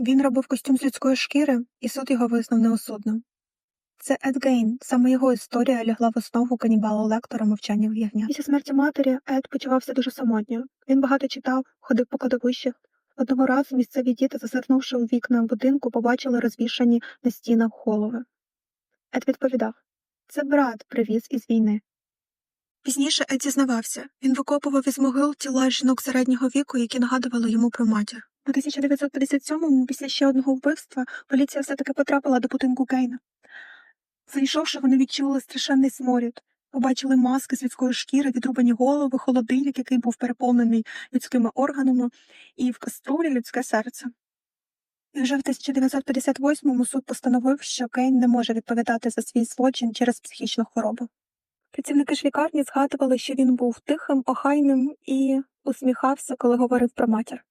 Він робив костюм з людської шкіри, і суд його визнав неосудним. Це Ед Гейн, саме його історія лягла в основу канібала лектора мовчання в ягня. Після смерті матері Ед почувався дуже самотньо. Він багато читав, ходив по кладовищах. Одного разу місцеві діти, зазирнувши у вікна будинку, побачили розвішані на стінах голови. Ед відповідав це брат привіз із війни. Пізніше Ед зізнавався. Він викопував із могил тіла жінок середнього віку, які нагадували йому про матір. У 1957-му, після ще одного вбивства, поліція все-таки потрапила до будинку Гейна. Зайшовши, вони відчули страшенний сморід. Побачили маски з людської шкіри, відрубані голови, холодильник, який був переповнений людськими органами, і в каструлі людське серце. І вже в 1958-му суд постановив, що Кейн не може відповідати за свій злочин через психічну хворобу. Працівники ж лікарні згадували, що він був тихим, охайним і усміхався, коли говорив про матір.